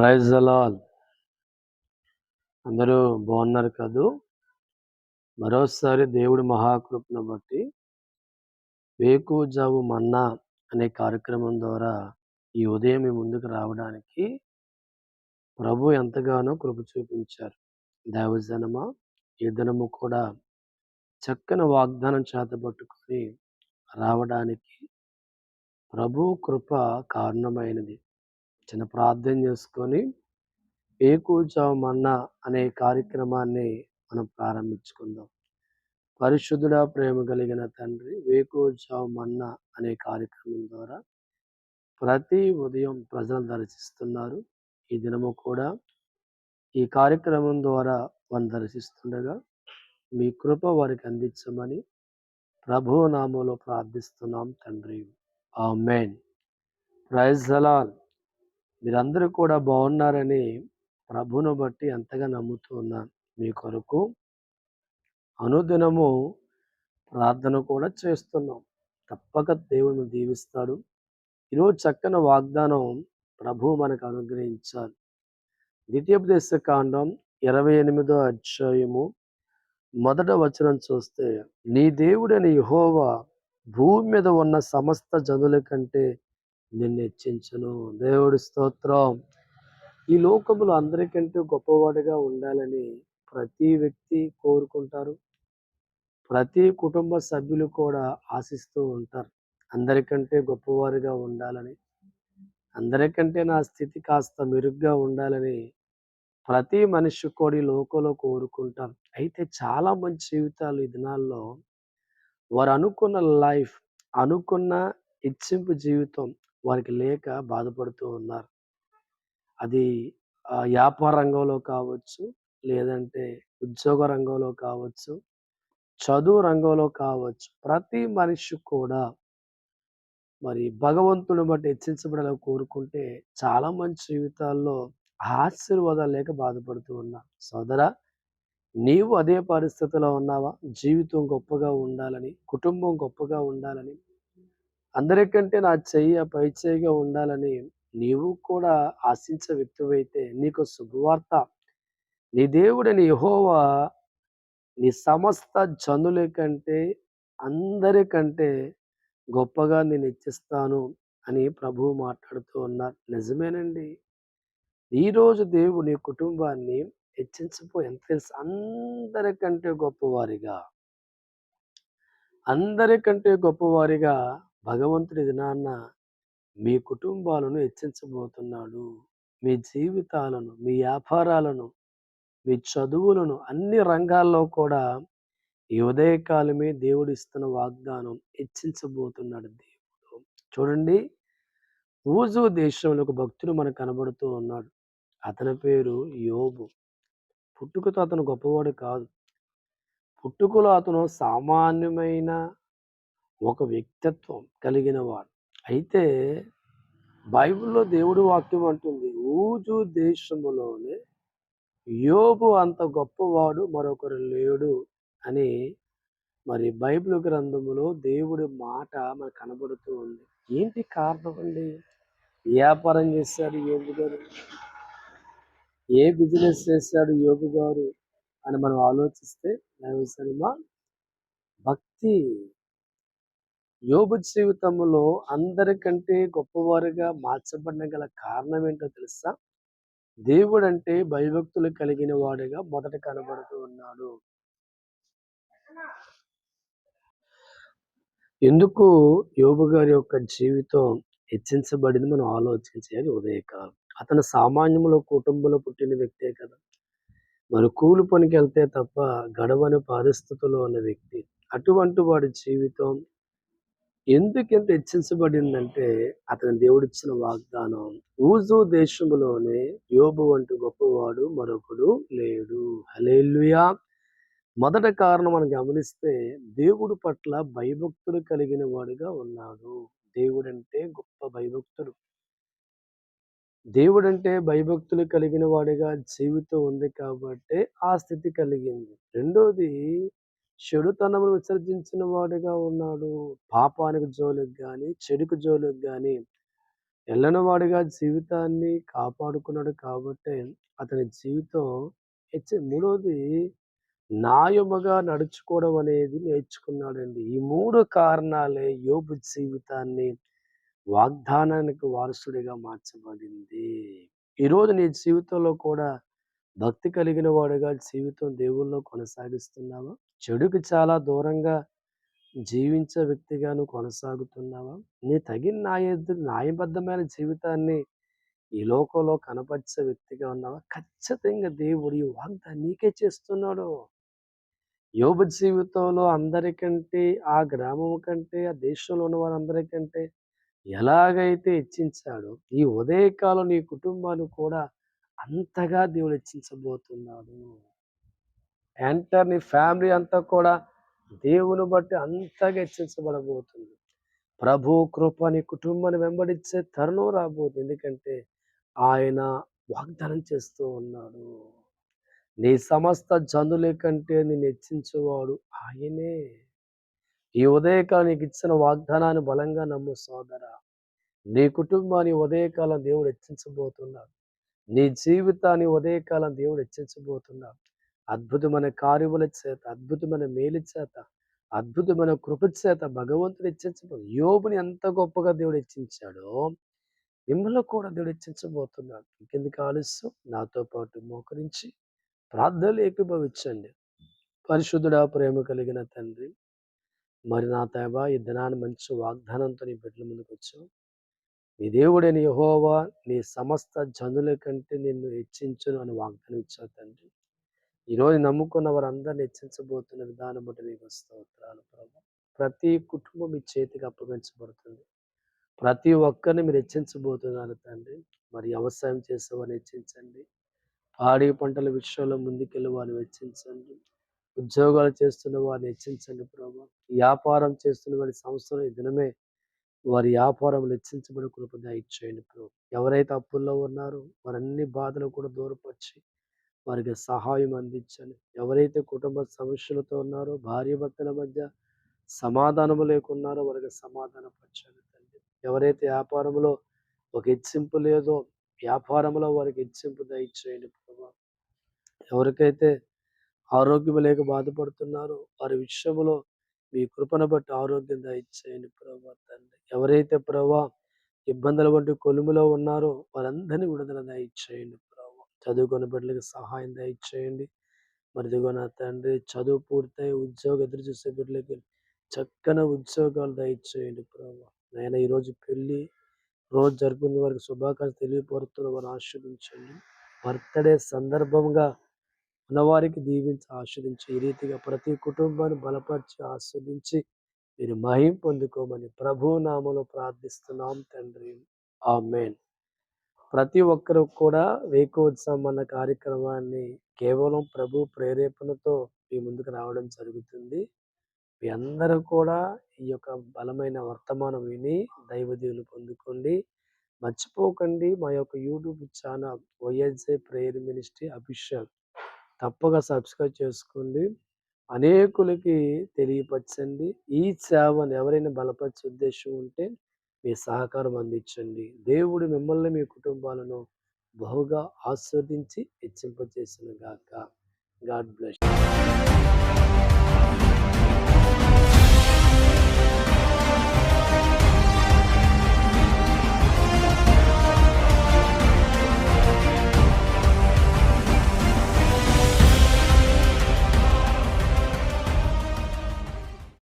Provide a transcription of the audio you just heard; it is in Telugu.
ప్రైజ్ అలాల్ అందరూ బాగున్నారు కదూ? మరోసారి దేవుడి మహాకృపను బట్టి వేకుజావు మన్నా అనే కార్యక్రమం ద్వారా ఈ ఉదయం మీ ముందుకు రావడానికి ప్రభు ఎంతగానో కృప చూపించారు. దేవజనమ ఈ దినము కూడా చక్కని వాగ్దానం చేతబట్టుకొని రావడానికి ప్రభు కృప కారణమైనది. చిన్న ప్రార్థన చేసుకొని ఏకూజావు మన్నా అనే కార్యక్రమాన్ని మనం ప్రారంభించుకుందాం. పరిశుద్ధుడ ప్రేమ కలిగిన తండ్రి వేకోజావు మన్నా అనే కార్యక్రమం ద్వారా ప్రతి ఉదయం ప్రజలను దర్శిస్తున్నారు. ఈ దినము కూడా ఈ కార్యక్రమం ద్వారా వారిని దర్శిస్తుండగా మీ కృప వారికి అందించమని ప్రభు నామంలో ప్రార్థిస్తున్నాం తండ్రి. ఆ మెయిన్ ప్రైజ్ అలాల్ మీరందరూ కూడా బాగున్నారని ప్రభును బట్టి ఎంతగా నమ్ముతూ ఉన్నాను. మీ కొరకు అనుదినము ప్రార్థన కూడా చేస్తున్నాం. తప్పక దేవుని దీవిస్తాడు. ఈరోజు చక్కని వాగ్దానం ప్రభు మనకు అనుగ్రహించాలి ద్వితీయోపదేశ కాండం ఇరవై ఎనిమిదో అధ్యాయము మొదట వచనం చూస్తే నీ దేవుడని యహోవా భూమి మీద ఉన్న సమస్త జనుల కంటే నిన్ను హెచ్చించను. దేవుడి స్తోత్రం. ఈ లోకములు అందరికంటే గొప్పవాడిగా ఉండాలని ప్రతి వ్యక్తి కోరుకుంటారు. ప్రతి కుటుంబ సభ్యులు కూడా ఆశిస్తూ ఉంటారు. అందరికంటే గొప్పవారిగా ఉండాలని. అందరికంటే నా స్థితి కాస్త మెరుగ్గా ఉండాలని ప్రతి మనిషి కూడా ఈ లోకంలో కోరుకుంటారు. అయితే చాలా మంచి జీవితాలు ఈ దినాల్లో వారు అనుకున్న లైఫ్ అనుకున్న ఇచ్చింపు జీవితం వారికి లేక బాధపడుతూ ఉన్నారు. అది వ్యాపార రంగంలో కావచ్చు లేదంటే ఉద్యోగ రంగంలో కావచ్చు చదువు రంగంలో కావచ్చు ప్రతి మనిషి కూడా మరి భగవంతుని బట్టి హెచ్చించబడాలని కోరుకుంటే చాలా మంది జీవితాల్లో ఆశీర్వాదాలు లేక బాధపడుతూ ఉన్నారు. సోదరా నీవు అదే పరిస్థితిలో ఉన్నావా? జీవితం గొప్పగా ఉండాలని కుటుంబం గొప్పగా ఉండాలని అందరికంటే నా చెయ్యి పై చేయిగా ఉండాలని నీవు కూడా ఆశించే వ్యక్తివైతే నీకు శుభవార్త. నీ దేవుడని యహోవా నీ సమస్త జనుల కంటే అందరికంటే గొప్పగా నేను ఇచ్చిస్తాను అని ప్రభువు మాట్లాడుతూ ఉన్నారు. నిజమేనండి. ఈరోజు దేవుడు నీ కుటుంబాన్ని హెచ్చించిపో ఎంత తెలుసు? అందరికంటే గొప్పవారిగా. అందరికంటే గొప్పవారిగా భగవంతుడి దినాన్న మీ కుటుంబాలను హెచ్చించబోతున్నాడు. మీ జీవితాలను మీ వ్యాపారాలను మీ చదువులను అన్ని రంగాల్లో కూడా ఈ ఉదయకాలమే దేవుడు ఇస్తున్న వాగ్దానం హెచ్చించబోతున్నాడు దేవుడు. చూడండి ఊజు దేశంలో ఒక భక్తుడు మనకు కనబడుతూ ఉన్నాడు. అతని పేరు యోబు. పుట్టుకతో అతను గొప్పవాడు కాదు. పుట్టుకలో అతను సామాన్యమైన ఒక వ్యక్తిత్వం కలిగిన వాడు. అయితే బైబిల్లో దేవుడి వాక్యం అంటుంది ఊజు దేశములోనే యోబు అంత గొప్పవాడు మరొకరు లేడు అని మరి బైబిల్ గ్రంథములో దేవుడి మాట మనకు కనబడుతూ ఉంది. ఏంటి కారణం అండి? వ్యాపారం చేశాడు యోగు గారు ఏ బిజినెస్ చేశాడు యోగు గారు అని మనం ఆలోచిస్తే సినిమా భక్తి యోగు జీవితంలో అందరికంటే గొప్పవారుగా మార్చబడిన గల కారణం ఏంటో తెలుసా? దేవుడు అంటే భయభక్తులు కలిగిన వాడుగా మొదట కనబడుతూ ఉన్నాడు. ఎందుకు యోబు గారి యొక్క జీవితం హెచ్చించబడింది మనం ఆలోచించేది ఉదయకాలం? అతను సామాన్యంలో కుటుంబంలో పుట్టిన వ్యక్తే కదా. మరి కూలి పనికి వెళ్తే తప్ప గడవని పరిస్థితుల్లో ఉన్న వ్యక్తి. అటువంటి వాడి జీవితం ఎందుకు ఎంత హెచ్చించబడిందంటే అతని దేవుడిచ్చిన వాగ్దానం ఊజు దేశంలోనే యోబు వంటి గొప్పవాడు మరొకడు లేడు. హలేలుయా మొదట కారణం మనం గమనిస్తే దేవుడు పట్ల భయభక్తులు కలిగిన వాడుగా ఉన్నాడు. దేవుడంటే గొప్ప భయభక్తుడు. దేవుడంటే భయభక్తులు కలిగిన వాడిగా జీవితం ఉంది కాబట్టి ఆ స్థితి కలిగింది. రెండోది చెడుతనమును విసర్జించిన వాడిగా ఉన్నాడు పాపానికి జోలికి కానీ చెడుకు జోలికి కానీ వెళ్ళని వాడిగా జీవితాన్ని కాపాడుకున్నాడు కాబట్టి అతని జీవితం హెచ్చ మూడోది నాయముగా నడుచుకోవడం అనేది నేర్చుకున్నాడండి. ఈ మూడు కారణాలే యోబు జీవితాన్ని వాగ్దానానికి వారసుడిగా మార్చబడింది. ఈరోజు నీ జీవితంలో కూడా భక్తి కలిగిన వాడుగా జీవితం దేవుల్లో కొనసాగిస్తున్నావా? చెడుకి చాలా దూరంగా జీవించే వ్యక్తిగాను కొనసాగుతున్నావా? నీ తగిన న్యాయ న్యాయబద్ధమైన జీవితాన్ని ఈ లోకంలో కనపరిచే వ్యక్తిగా ఉన్నావా? ఖచ్చితంగా దేవుడు ఈ వాగ్దానం నీకే చేస్తున్నాడు. యోగ జీవితంలో అందరికంటే, ఆ గ్రామం కంటే, ఆ దేశంలో ఉన్న వారందరికంటే ఎలాగైతే హెచ్చించాడో, ఈ ఉదయకాలం నీ కుటుంబాన్ని కూడా అంతగా దేవుడు హెచ్చించబోతున్నాడు. ఎంటర్ నీ ఫ్యామిలీ అంతా కూడా దేవుని బట్టి అంతగా హెచ్చించబడబోతుంది. ప్రభు కృప నీ కుటుంబాన్ని వెంబడించే తరుణం రాబోతుంది. ఎందుకంటే ఆయన వాగ్దానం చేస్తూ ఉన్నాడు. నీ సమస్త జనులే కంటే నేను హెచ్చించేవాడు ఆయనే. ఈ ఉదయకాలం నీకు ఇచ్చిన వాగ్దానాన్ని బలంగా నమ్ము సోదర నీ కుటుంబాన్ని ఉదయకాలం దేవుడు హెచ్చించబోతున్నాడు నీ జీవితాన్ని ఉదయకాలం దేవుడు హెచ్చించబోతున్నాడు అద్భుతమైన కార్యముల చేత అద్భుతమైన మేలు చేత అద్భుతమైన కృప చేత భగవంతుడు హెచ్చించబో యోబుని ఎంత గొప్పగా దేవుడు హెచ్చించాడో మిమ్మల్ని కూడా దేవుడు హెచ్చించబోతున్నాడు. ఇంకెందుకు ఆలస్యం? నాతో పాటు మోకరించి ప్రార్థనలు ఏకీభవించండి. పరిశుద్ధుడా ప్రేమ కలిగిన తండ్రి మరి నా తేబా ఈ దినాన్ని మంచి వాగ్దానంతో నీ బిడ్డల ముందుకు వచ్చావు. నీ దేవుడైన యహోవా నీ సమస్త జనుల కంటే నిన్ను హెచ్చించును అని వాగ్దానం ఇచ్చావు తండ్రి. ఈరోజు నమ్ముకున్న వారందరిని హెచ్చించబోతున్న విధానం బట్టి నీకు స్తోత్రాలు ప్రభు. ప్రతి కుటుంబం మీ చేతికి అప్పగించబడుతుంది. ప్రతి ఒక్కరిని మీరు హెచ్చించబోతున్నారు తండ్రి. మరి వ్యవసాయం చేసేవారిని హెచ్చించండి. పాడి పంటల విషయంలో ముందుకెళ్ళి వారిని హెచ్చించండి. ఉద్యోగాలు చేస్తున్న వారిని హెచ్చించండి ప్రభు. వ్యాపారం చేస్తున్న వారి సంవత్సరం ఈ దినమే వారి వ్యాపారం హెచ్చించబడి కృపద ఇచ్చేయండి ప్రభు. ఎవరైతే అప్పుల్లో ఉన్నారో వారన్ని బాధలు కూడా దూరపరిచి వారికి సహాయం అందించండి. ఎవరైతే కుటుంబ సమస్యలతో ఉన్నారో భార్య భర్తల మధ్య సమాధానము లేకున్నారో వారికి సమాధానపరచండి తండ్రి ఎవరైతే వ్యాపారంలో ఒక హెచ్చింపు లేదో వ్యాపారంలో వారికి హెచ్చింపు దయచేయండి ప్రభా. ఎవరికైతే ఆరోగ్యం లేక బాధపడుతున్నారో వారి విషయంలో మీ కృపను బట్టి ఆరోగ్యం దయచేయండి ప్రభా తండ్రి ఎవరైతే ప్రభా ఇబ్బందుల వంటి కొలుములో ఉన్నారో వారందరినీ విడుదల దయచేయండి చదువుకున్న బిడ్డలకి సహాయం దయచేయండి. మరి నా తండ్రి చదువు పూర్తయి ఉద్యోగం ఎదురు చూసే బిడ్డలకి చక్కని ఉద్యోగాలు దయచేయండి ప్రభా. నేను ఈరోజు పెళ్ళి రోజు జరుపుకునే వారికి శుభాకాంక్షలు తెలియపరుతున్న వారు ఆస్వాదించండి బర్త్డే సందర్భంగా ఉన్నవారికి దీవించి ఆస్వాదించి ఈ రీతిగా ప్రతి కుటుంబాన్ని బలపరిచి ఆస్వాదించి మీరు మహిం పొందుకోమని ప్రభు నామలో ప్రార్థిస్తున్నాం తండ్రి. ఆ మెయిన్ ప్రతి ఒక్కరు కూడా వేకోత్సవం అన్న కార్యక్రమాన్ని కేవలం ప్రభు ప్రేరేపణతో మీ ముందుకు రావడం జరుగుతుంది. మీ అందరూ కూడా ఈ యొక్క బలమైన వర్తమానం విని దైవదీవులు పొందుకోండి. మర్చిపోకండి మా యొక్క YouTube channel YSA prayer ministry official. తప్పగా సబ్స్క్రైబ్ చేసుకోండి. అనేకులకి తెలియపరచండి. ఈ సేవను ఎవరైనా బలపరిచే ఉద్దేశం ఉంటే మీ సహకారం అందించండి. దేవుడు మిమ్మల్ని మీ కుటుంబాలను బహుగా ఆస్వాదించి హెచ్చింపజేసిన గాక గాడ్ బ్లెస్